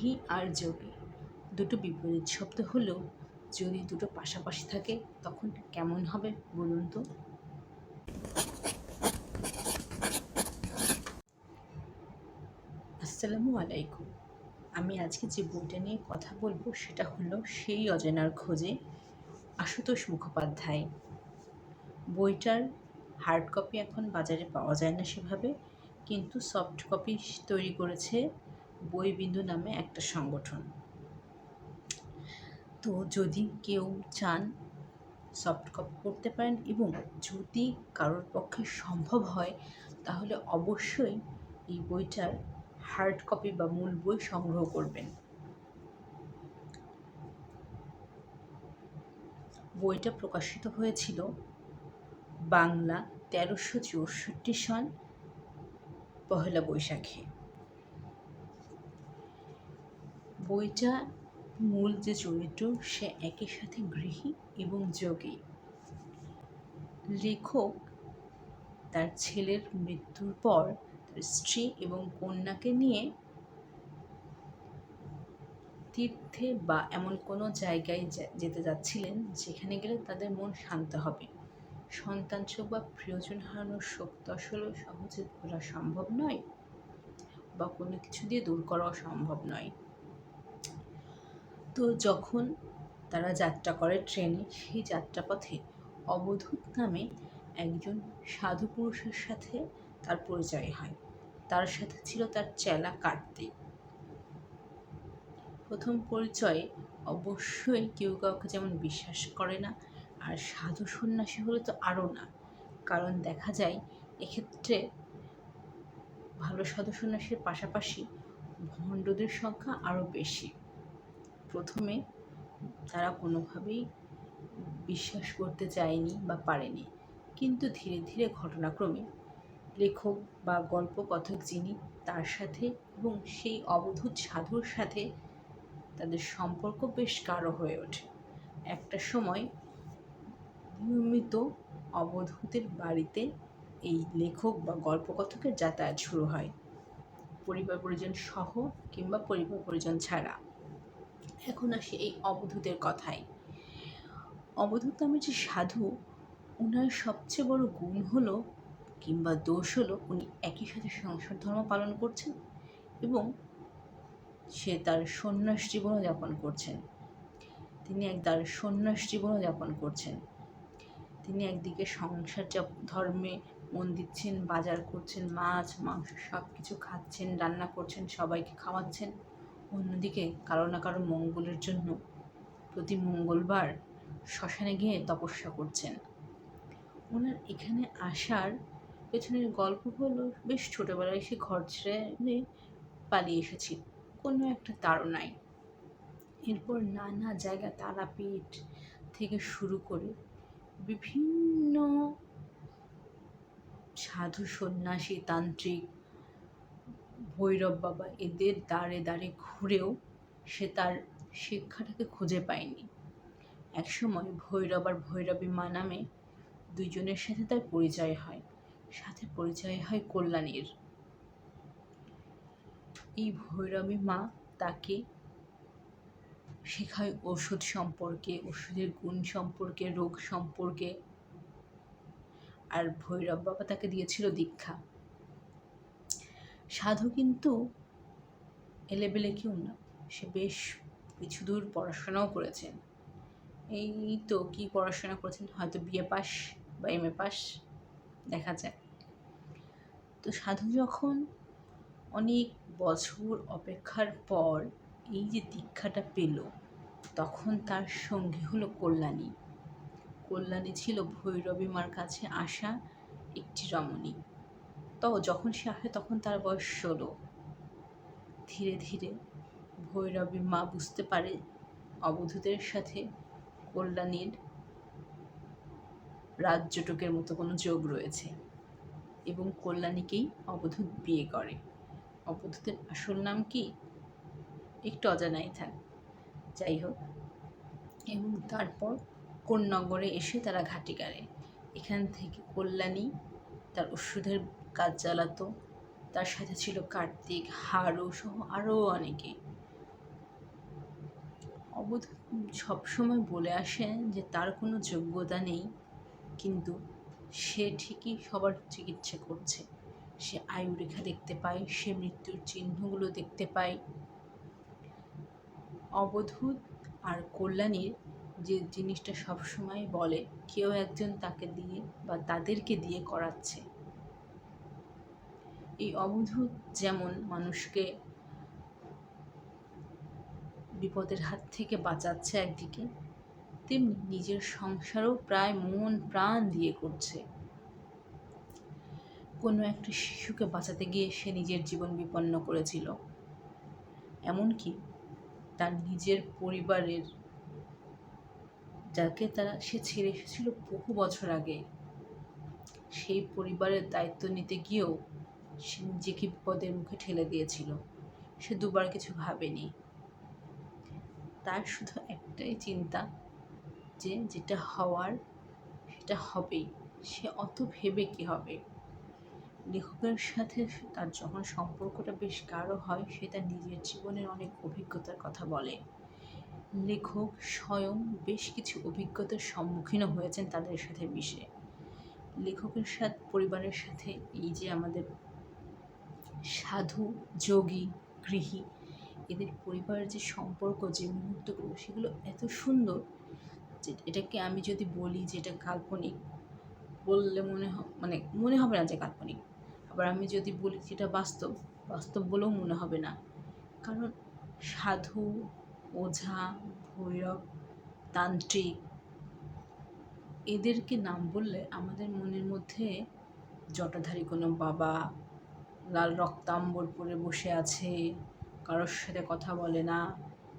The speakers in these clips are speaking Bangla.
গৃহী আর যোগী। দুটো বিপরীত শব্দ হলেও যদি দুটো পাশাপাশি থাকে, তখন কেমন হবে বলুন তো? আসসালামু আলাইকুম। আমি আজকে যে বইটা নিয়ে কথা বলব, সেটা হলো সেই অজানার খোঁজে আশুতোষ মুখোপাধ্যায়। বইটার হার্ড কপি এখন বাজারে পাওয়া যায় না সেভাবে, কিন্তু সফট কপি তৈরি করেছে বইবিন্দু নামে একটা সংগঠন। তো যদি কেউ চান সফট কপি করতে পারেন এবং যদি কারোর পক্ষে সম্ভব হয়, তাহলে অবশ্যই এই বইটার হার্ড কপি বা মূল বই সংগ্রহ করবেন। বইটা প্রকাশিত হয়েছিল বাংলা তেরোশো চৌষট্টি সন পহেলা বৈশাখে। বইটা মূল যে চরিত্র, সে একই সাথে গৃহী এবং যোগী। লেখক তার ছেলের মৃত্যুর পর তার স্ত্রী এবং কন্যাকে নিয়ে তীর্থে বা এমন কোনো জায়গায় যেতে যাচ্ছিলেন, যেখানে গেলে তাদের মন শান্ত হবে। সন্তান শোক বা প্রিয়জন হারানোর শোক তো আসলে সহজে ভোলা সম্ভব নয় বা কোনো কিছু দিয়ে দূর করাও সম্ভব নয়। তো যখন তারা যাত্রা করে ট্রেনে, সেই যাত্রাপথে অবধূত নামে একজন সাধু পুরুষের সাথে তার পরিচয় হয়। তার সাথে ছিল তার চেলা কার্তিক। প্রথম পরিচয়ে অবশ্যই কেউ কাউকে যেমন বিশ্বাস করে না, আর সাধু সন্ন্যাসী হলে তো আরও না। কারণ দেখা যায়, এক্ষেত্রে ভালো সাধু সন্ন্যাসীর পাশাপাশি ভণ্ডদের সংখ্যা আরও বেশি। প্রথমে তারা কোনোভাবেই বিশ্বাস করতে চায়নি বা পারেনি। কিন্তু ধীরে ধীরে ঘটনাক্রমে লেখক বা গল্প কথক যিনি তার সাথে এবং সেই অবধূত সাধুর সাথে তাদের সম্পর্ক বেশ গাঢ় হয়ে ওঠে। একটা সময় নিয়মিত অবধূতের বাড়িতে এই লেখক বা গল্পকথকের যাতায়াত শুরু হয়। পরিবার পরিজন সহ কিংবা পরিবার পরিজন ছাড়া। এখন আসি এই অবধূতের কথায়। অবধূত নামের যে সাধু ওনার সবচেয়ে বড় গুণ হলো কিংবা দোষ হলো উনি একই সাথে সংসার ধর্ম পালন করছেন এবং সে তার সন্ন্যাস জীবনও যাপন করছেন। তিনি এক তার সন্ন্যাস জীবনও যাপন করছেন। তিনি একদিকে সংসার ধর্মে মন দিচ্ছেন, বাজার করছেন, মাছ, মাংস সব কিছু খাচ্ছেন, রান্না করছেন, সবাইকে খাওয়াচ্ছেন। অন্যদিকে কারও না কারও মঙ্গলের জন্য প্রতি মঙ্গলবার শ্মশানে গিয়ে তপস্যা করছেন। ওনার এখানে আসার পেছনের গল্প হলো, বেশ ছোটোবেলায় সে ঘর ছেড়ে পালিয়ে এসেছি। কোনো একটা তাড়নায়। এরপর নানা জায়গা তারাপীঠ থেকে শুরু করে বিভিন্ন সাধু সন্ন্যাসী, তান্ত্রিক ভৈরব বাবা এদের দাঁড়ে দাঁড়ে ঘুরেও সে তার শিক্ষাটাকে খুঁজে পায়নি। একসময় ভৈরব আর ভৈরবী মা নামে দুইজনের সাথে তার পরিচয় হয়। সাথে পরিচয় হয় কল্যাণীর। এই ভৈরবী মা তাকে শেখায় ওষুধ সম্পর্কে, ওষুধের গুণ সম্পর্কে, রোগ সম্পর্কে। আর ভৈরব বাবা তাকে দিয়েছিল দীক্ষা। সাধু কিন্তু এলেবেলে কেউ না সে বেশ কিছু দূর পড়াশোনাও করেছেন। এই তো কি পড়াশোনা করেছেন? হয়তো বিএ পাস বা এম এ পাস, দেখা যায় তো সাধু যখন অনেক বছর অপেক্ষার পর এই যে দীক্ষাটা পেল, তখন তার সঙ্গী হলো কল্যাণী। কল্যাণী ছিল ভৈরবী মার কাছে আসা একটি রমণী। তো যখন সে আসে তখন তার বয়স ষোলো। ধীরে ধীরে ভৈরবী মা বুঝতে পারে অবধূতের সাথে কল্যাণীর রাজ্যটকের মতো কোনো যোগ রয়েছে এবং কল্যাণীকেই অবধূত বিয়ে করে। অবধূতের আসল নাম কি? একটু অজানাই থাক। যাই হোক, এবং তারপর কোন নগরে এসে তারা ঘাটি গাড়ে। এখান থেকে কল্যাণী তার ওষুধের কাজ চালাতো। তার সাথে ছিল কার্তিক, হারু সহ আরও অনেকে। অবধ সবসময় বলে আসেন যে তার কোনো যোগ্যতা নেই, কিন্তু সে ঠিকই সবার চিকিৎসা করছে। সে আয়ুরেখা দেখতে পায়, সে মৃত্যুর চিহ্নগুলো দেখতে পায়। অবধূত আর কল্যাণীর যে জিনিসটা সবসময় বলে, কেউ একজন তাকে দিয়ে বা তাদেরকে দিয়ে করাচ্ছে। এই অবধূত যেমন মানুষকে বিপদের হাত থেকে বাঁচাচ্ছে একদিকে, তেমনি নিজের সংসারও প্রায় মন প্রাণ দিয়ে করছে। কোনো একটা শিশুকে বাঁচাতে গিয়ে সে নিজের জীবন বিপন্ন করেছিল। এমনকি তার নিজের পরিবারের যাকে তারা, সে ছেড়ে এসেছিল বহু বছর আগে, সেই পরিবারের দায়িত্ব নিতে গিয়েও সে নিজেকে বিপদের মুখে ঠেলে দিয়েছিল, সে দুবার কিছু ভাবেনি। তার শুধু একটাই চিন্তা যে যেটা হওয়ার সেটা হবেই, সে অত ভেবে কি হবে? লেখকের সাথে তার যখন সম্পর্কটা বেশ গাঢ় হয়, সে তার নিজের জীবনের অনেক অভিজ্ঞতার কথা বলে। লেখক স্বয়ং বেশ কিছু অভিজ্ঞতার সম্মুখীনও হয়েছেন তাদের সাথে মিশে। লেখকের সাথে, পরিবারের সাথে এই যে আমাদের সাধু, যোগী, গৃহী, এদের পরিবারের যে সম্পর্ক, যে মুহূর্তগুলো, সেগুলো এত সুন্দর যে এটাকে আমি যদি বলি যে এটা কাল্পনিক, বললে মনে মানে মনে হবে না যে কাল্পনিক। আবার আমি যদি বলি যে এটা বাস্তব বাস্তব বলেও মনে হবে না। কারণ সাধু, ওঝা, ভৈরব, তান্ত্রিক, এদেরকে নাম বললে আমাদের মনের মধ্যে জটাধারী কোনো বাবা লাল রক্তাম্বর পরে বসে আছে, কারোর সাথে কথা বলে না,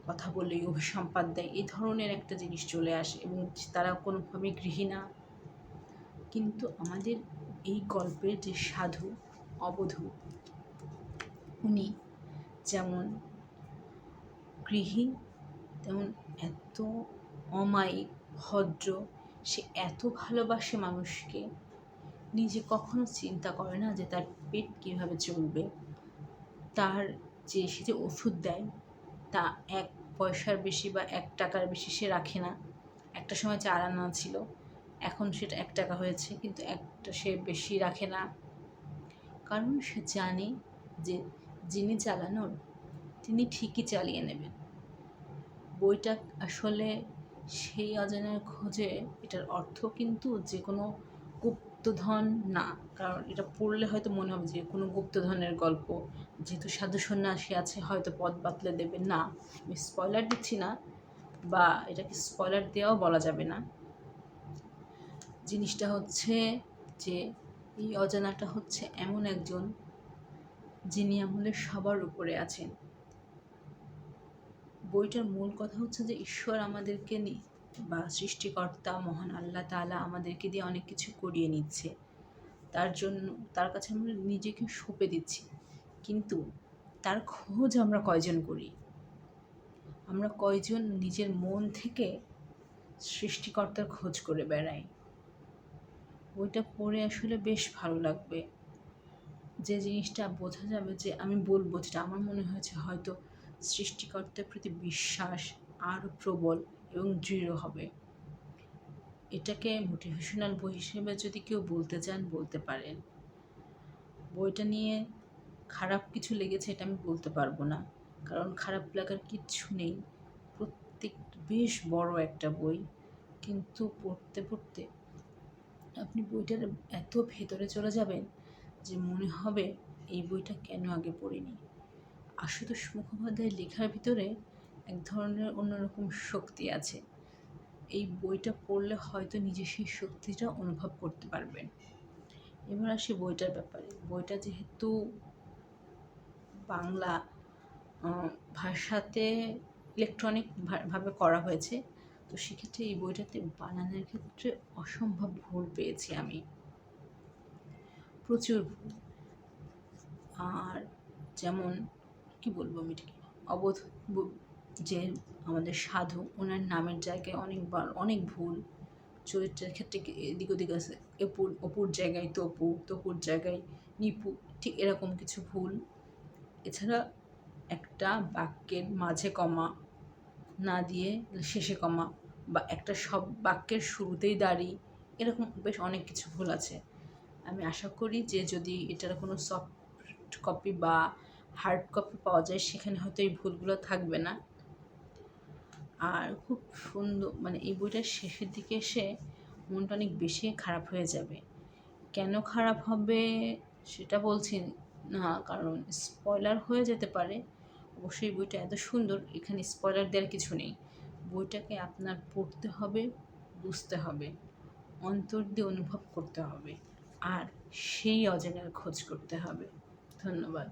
কথা বললেই অভিসম্পাদ দেয়, এই ধরনের একটা জিনিস চলে আসে এবং তারা কোনোভাবে গৃহী না। কিন্তু আমাদের এই গল্পের যে সাধু, অবধূ, উনি যেমন গৃহী, তেমন এত অমায়িক, ভদ্র, সে এত ভালোবাসে মানুষকে, নিজে কখনো চিন্তা করে না যে তার পেট কীভাবে চলবে, তার যে সে যে ওষুধ দেয়, তা এক পয়সার বেশি বা এক টাকার বেশি সে রাখে না। একটা সময় চার আনা ছিল, এখন সেটা এক টাকা হয়েছে, কিন্তু একটা সে বেশি রাখে না। কারণ সে জানে যে যিনি চালানোর, তিনি ঠিকই চালিয়ে নেবেন। বইটা আসলে সেই অজানার খোঁজে, এটার অর্থ কিন্তু যে কোনো গুপ্তধন, না। কারণ এটা পড়লে হয়তো মনে হবে যে কোনো গুপ্তধনের গল্প। যেহেতু সাধু সন্ন্যাসী আছে, হয়তো পথ বাতলে দেবে। না, আমি স্পয়লার দিচ্ছি না, বা এটাকে স্পয়লার দেওয়াও বলা যাবে না। জিনিসটা হচ্ছে যে, এই অজানাটা হচ্ছে এমন একজন যিনি আমাদের সবার উপরে আছেন। বইটার মূল কথা হচ্ছে যে, ঈশ্বর আমাদেরকে বা সৃষ্টিকর্তা, মহান আল্লাহ তালা আমাদেরকে দিয়ে অনেক কিছু করিয়ে নিচ্ছে। তার জন্য, তার কাছে আমরা নিজেকে সঁপে দিচ্ছি। কিন্তু তার খোঁজ আমরা কয়জন করি? আমরা কয়জন নিজের মন থেকে সৃষ্টিকর্তার খোঁজ করে বেড়াই? বইটা পড়ে আসলে বেশ ভালো লাগবে। যে জিনিসটা বোঝা যাবে যে, আমি বলব যেটা আমার মনে হয়েছে হয়তো সৃষ্টিকর্তার প্রতি বিশ্বাস আরও প্রবল। এবং দৃঢ় হবে। এটাকে মোটিভেশনাল বই হিসেবে যদি কেউ বলতে চান, বলতে পারেন। বইটা নিয়ে খারাপ কিছু লেগেছে এটা আমি বলতে পারব না। কারণ খারাপ লাগার কিচ্ছু নেই। প্রত্যেক, বেশ বড় একটা বই। কিন্তু পড়তে পড়তে আপনি বইটার এত ভেতরে চলে যাবেন যে মনে হবে এই বইটা কেন আগে পড়িনি? আশুতোষ মুখোপাধ্যায়ের লেখার ভিতরে এক ধরনের অন্যরকম শক্তি আছে। এই বইটা পড়লে হয়তো নিজে সেই শক্তিটা অনুভব করতে পারবেন। এবার আসি বইটার ব্যাপারে। বইটা যেহেতু বাংলা ভাষাতে ইলেকট্রনিক ভাবে করা হয়েছে, তো সেক্ষেত্রে এই বইটাতে বানানোর ক্ষেত্রে অসম্ভব ভুল পেয়েছি আমি। প্রচুর ভুল। আর যেমন, কি বলব আমি ঠিক অবোধ যে আমাদের সাধু, ওনার নামের জায়গায় অনেকবার, অনেক ভুল। চরিত্রের ক্ষেত্রে এদিক ওদিক আছে? এপুর, অপুর জায়গায় তপু, তপুর জায়গায় নিপু, ঠিক এরকম কিছু ভুল। এছাড়া একটা বাক্যের মাঝে কমা না দিয়ে শেষে কমা বা একটা সব বাক্যের শুরুতেই দাঁড়ি, এরকম বেশ অনেক কিছু ভুল আছে। আমি আশা করি যে যদি এটার কোনো সফট কপি বা হার্ড কপি পাওয়া যায়, সেখানে হয়তো এই ভুলগুলো থাকবে না। আর খুব সুন্দর মানে এই বইটার শেষের দিকে এসে মনটা অনেক বেশি খারাপ হয়ে যাবে। কেন খারাপ হবে সেটা বলছি না, কারণ স্পয়লার হয়ে যেতে পারে। অবশ্যই বইটা এত সুন্দর, এখানে স্পয়লার দেওয়ার কিছু নেই। বইটাকে আপনার পড়তে হবে, বুঝতে হবে, অন্তর দিয়ে অনুভব করতে হবে, আর সেই অজানার খোঁজ করতে হবে। ধন্যবাদ।